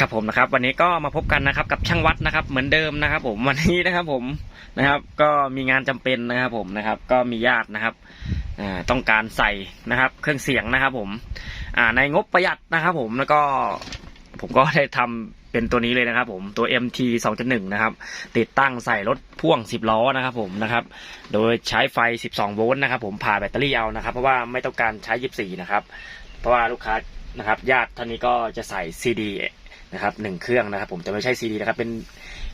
ครับผมนะครับ วันนี้ก็มาพบกันนะครับ กับช่างวัดนะครับ เหมือนเดิมนะครับ ผมวันนี้นะครับ ผมนะครับ ก็มีงานจำเป็นนะครับ ผมนะครับ ก็มีญาตินะครับต้องการใส่นะครับ เครื่องเสียงนะครับ ผม อ่าในงบประหยัดนะครับ ผมแล้วก็ผมก็ได้ทำเป็นตัวนี้เลยนะครับ ผมตัว MT 2.1 นะครับ ติดตั้งใส่รถพ่วง 10 ล้อนะครับ ผมนะครับ โดยใช้ไฟ 12 โวลต์นะครับ ผมผ่าแบตเตอรี่เอานะครับ เพราะว่าไม่ต้องการใช้ 24 นะครับ เพราะว่าลูกค้านะครับ ญาติท่านนี้ก็จะใส่ CD นะครับหนึ่งเครื่องนะครับ ผมจะไม่ใช่ CD นะครับ เป็น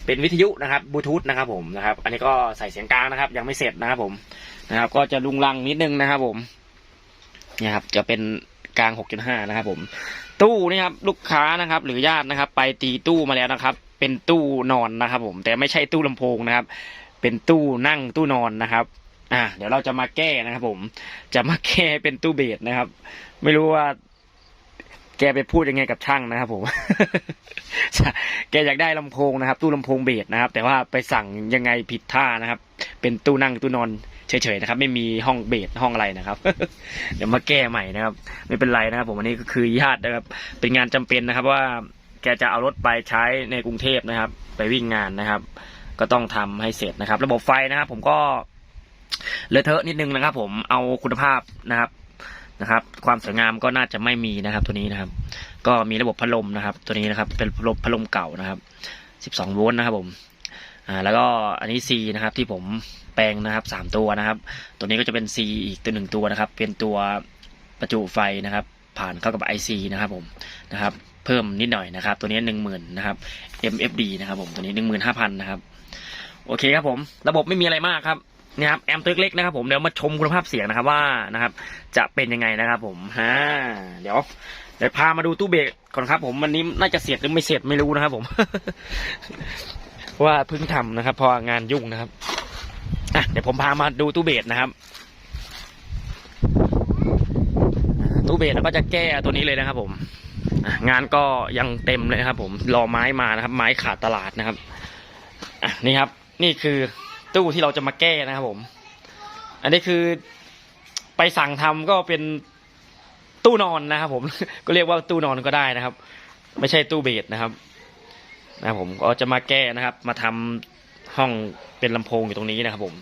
เป็นวิทยุนะครับบลูทูธนะครับ ผมนะครับ อันนี้ก็ใส่เสียงกลางนะครับ ยังไม่เสร็จนะครับ ผมนะครับ ก็จะลุงลังนิดนึงนะครับ ผมเนี่ยครับ จะเป็นกลาง 6.5 นะครับ ผม ตู้นี่ครับ ลูกค้านะครับ หรือญาตินะครับ ไปตีตู้มาแล้วนะครับ เป็นตู้นอนนะครับ ผม แต่ไม่ใช่ตู้ลำโพงนะครับ เป็นตู้นั่งตู้นอนนะครับอ่าเดี๋ยวเราจะมาแก้นะครับ ผม จะมาแก้เป็นตู้เบสนะครับ ไม่รู้ว่า แกไปพูดยังไงกับช่างนะครับผม แกอยากได้ลำโพงนะครับ ตู้ลำโพงเบสนะครับ แต่ว่าไปสั่งยังไงผิดท่านะครับ เป็นตู้นั่งตู้นอนเฉยๆนะครับ ไม่มีห้องเบสห้องอะไรนะครับ เดี๋ยวมาแก้ใหม่นะครับ ไม่เป็นไรนะครับ ผมอันนี้ก็คือญาตินะครับ เป็นงานจำเป็นนะครับ ว่าแกจะเอารถไปใช้ในกรุงเทพนะครับ ไปวิ่งงานนะครับ ก็ต้องทำให้เสร็จนะครับ ระบบไฟนะครับ ผมก็เลอะเทอะนิดนึงนะครับ ผมเอาคุณภาพนะครับ นะครับ ความสวยงามก็น่าจะไม่มีนะครับ ตัวนี้นะครับ ก็มีระบบพัดลมนะครับ ตัวนี้นะครับ เป็นระบบพัดลมเก่านะครับ 12 โวลต์นะครับผมอ่าแล้วก็อันนี้ C นะครับที่ผมแปลงนะครับสามตัวนะครับ ตัวนี้ก็จะเป็น C อีกตัวหนึ่งตัวนะครับ เป็นตัวประจุไฟนะครับ ผ่านเข้ากับ IC นะครับผมนะครับ เพิ่มนิดหน่อยนะครับ ตัวนี้หนึ่งหมื่นนะครับ MFD นะครับผมตัวนี้หนึ่งหมื่นห้าพันนะครับโอเคครับผม ระบบไม่มีอะไรมากครับ นี่ยครับแอมตัวเล็กๆนะครับผมเดี๋ยวมาชมคุณภาพเสียงนะครับว่านะครับ จะเป็นยังไงนะครับ ผมฮ่าเดี๋ยวเดี๋ยวพามาดูตู้เบรกก่อนครับ ผมวันนี้น่าจะเสร็จหรือไม่เสร็จไม่รู้นะครับ ผมว่าเพิ่งทำนะครับพองานยุ่งนะครับอะเดี๋ยวผมพามาดูตู้เบสนะครับ ตู้เบสแล้วก็จะแก้ตัวนี้เลยนะครับ ผมงานก็ยังเต็มเลยครับ ผมรอไม้มานะครับ ไม้ขาดตลาดนะครับอะนี่ครับ นี่คือ ตู้ที่เราจะมาแก้นะครับผม อันนี้คือไปสั่งทำก็เป็นตู้นอนนะครับผม ก็เรียกว่าตู้นอนก็ได้นะครับ ไม่ใช่ตู้เบสนะครับ นะครับผมก็จะมาแก้นะครับ มาทำห้องเป็นลำโพงอยู่ตรงนี้นะครับ ผม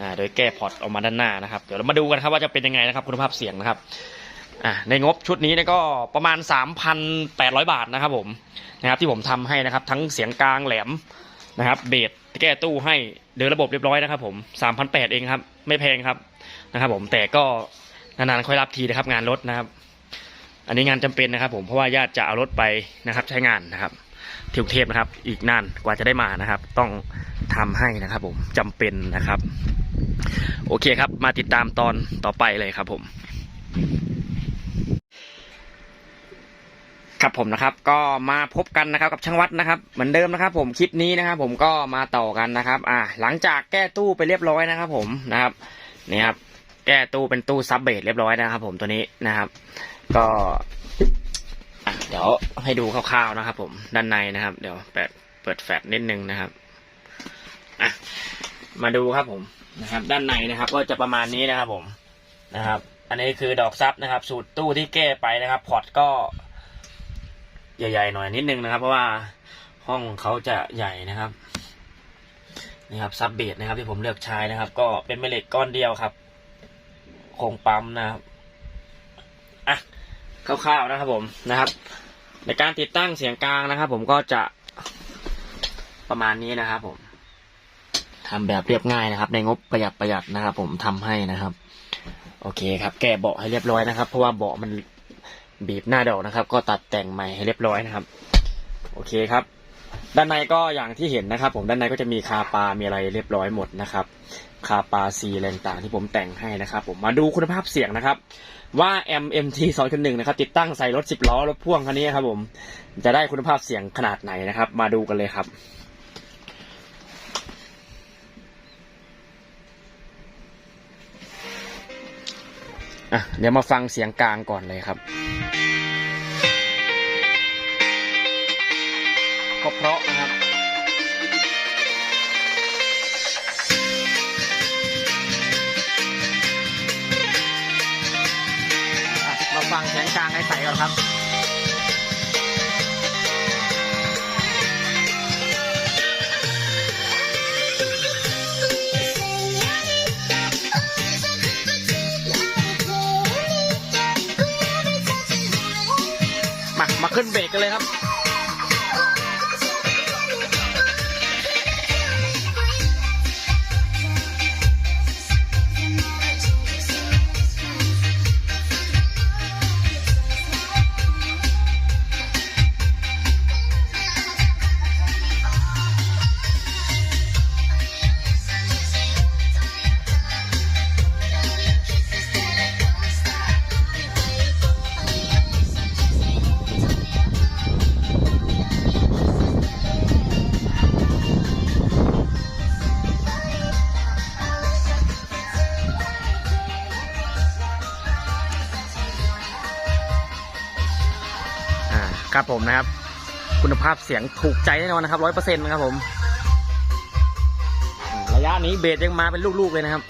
อ่าโดยแก้พอร์ตออกมาด้านหน้านะครับ เดี๋ยวเรามาดูกันครับว่าจะเป็นยังไงนะครับ คุณภาพเสียงนะครับอ่าในงบชุดนี้เนี่ยก็ประมาณ 3,800 บาทนะครับ ผมนะครับ ที่ผมทำให้นะครับ ทั้งเสียงกลางแหลมนะครับ เบส แก้ตู้ให้เดินระบบเรียบร้อยนะครับ ผม3,800เองครับ ไม่แพงครับนะครับ ผมแต่ก็นานๆค่อยรับทีนะครับ งานรถนะครับ อันนี้งานจำเป็นนะครับ ผมเพราะว่าญาติจะเอารถไปนะครับ ใช้งานนะครับที่กรุงเทพนะครับ อีกนานกว่าจะได้มานะครับ ต้องทำให้นะครับ ผมจำเป็นนะครับ โอเคครับ มาติดตามตอนต่อไปเลยครับ ผม ครับผมนะครับก็มาพบกันนะครับกับช่างวัดนะครับเหมือนเดิมนะครับ ผมคลิปนี้นะครับ ผมก็มาต่อกันนะครับ อ่า หลังจากแก้ตู้ไปเรียบร้อยนะครับ ผมนะครับนี่ครับ แก้ตู้เป็นตู้ซับเบสเรียบร้อยนะครับ ผมตัวนี้นะครับ ก็เดี๋ยวให้ดูคร่าวๆนะครับ ผมด้านในนะครับ เดี๋ยวเปิดเปิดแฟลชนิดนึงนะครับอะมาดูครับผมนะครับ ด้านในนะครับ ก็จะประมาณนี้นะครับ ผมนะครับ อันนี้คือดอกซับนะครับ สูตรตู้ที่แก้ไปนะครับ พอร์ตก็ ใหญ่ๆหน่อยนิดนึงนะครับ เพราะว่าห้องเขาจะใหญ่นะครับนี่ครับซับเบสนะครับ ที่ผมเลือกใช้นะครับ ก็เป็นแม่เหล็กก้อนเดียวครับโครงปั๊มนะครับอะคร่าวๆนะครับผมนะครับ ในการติดตั้งเสียงกลางนะครับ ผมก็จะประมาณนี้นะครับ ผมทำแบบเรียบง่ายนะครับ ในงบประหยัดประหยัดนะครับ ผมทำให้นะครับ โอเคครับ แก้เบาะให้เรียบร้อยนะครับ เพราะว่าเบาะมัน บีบหน้าดอกนะครับ ก็ตัดแต่งใหม่ให้เรียบร้อยนะครับ โอเคครับ ด้านในก็อย่างที่เห็นนะครับ ผมด้านในก็จะมีคาปา มีอะไรเรียบร้อยหมดนะครับ คาปาซีอะไรต่างที่ผมแต่งให้นะครับ ผมมาดูคุณภาพเสียงนะครับ ว่า MMT 2.1นะครับ ติดตั้งใส่รถ 10 ล้อรถพ่วงคันนี้ครับ ผมจะได้คุณภาพเสียงขนาดไหนนะครับ มาดูกันเลยครับอะเดี๋ยวมาฟังเสียงกลางก่อนเลยครับ ก็เพราะนะครับมาฟังเสียงกลางให้ใส่ก่อนครับมามาขึ้นเบรกกันเลยครับ ครับผมนะครับ คุณภาพเสียงถูกใจแน่นอนนะครับร้อยเปอร์เซ็นต์นะครับผมอืมระยะนี้เบสยังมาเป็นลูกๆเลยนะครับ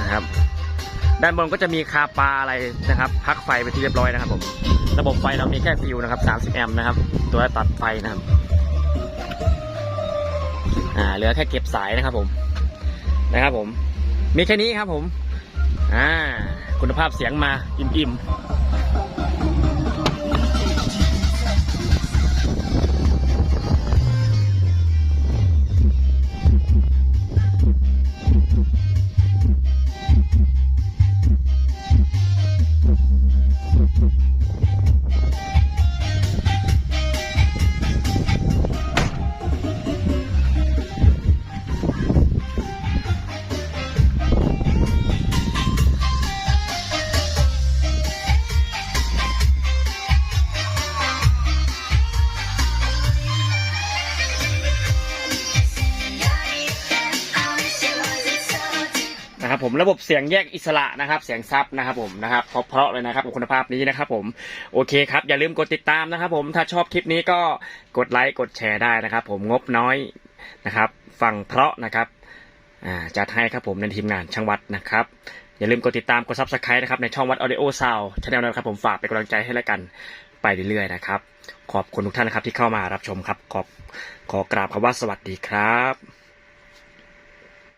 นะครับด้านบนก็จะมีคาปาอะไรนะครับ พักไฟไปที่เรียบร้อยนะครับผม ระบบไฟเรามีแค่ฟิวนะครับ 30 แอมป์นะครับ ตัวตัดไฟนะครับ อ่า เหลือแค่เก็บสายนะครับผม นะครับผม มีแค่นี้ครับผม อ่า คุณภาพเสียงมา อิ่มๆ นะครับผมระบบเสียงแยกอิสระนะครับเสียงซับนะครับผมนะครับเพราะๆเลยนะครับคุณภาพนี้นะครับผมโอเคครับอย่าลืมกดติดตามนะครับผมถ้าชอบคลิปนี้ก็กดไลค์กดแชร์ได้นะครับ ผมงบน้อยนะครับฟังเพราะนะครับจัดให้ครับผมในทีมงานช่างวัดนะครับ อย่าลืมกดติดตามกดซับสไครต์นะครับในช่องวัดออเดโอซาวชาแนลนะครับผมฝากเป็นกำลังใจให้แล้วกันไปเรื่อยๆนะครับขอบคุณทุกท่านนะครับที่เข้ามารับชมครับขอบขอกราบคำว่าสวัสดีครับ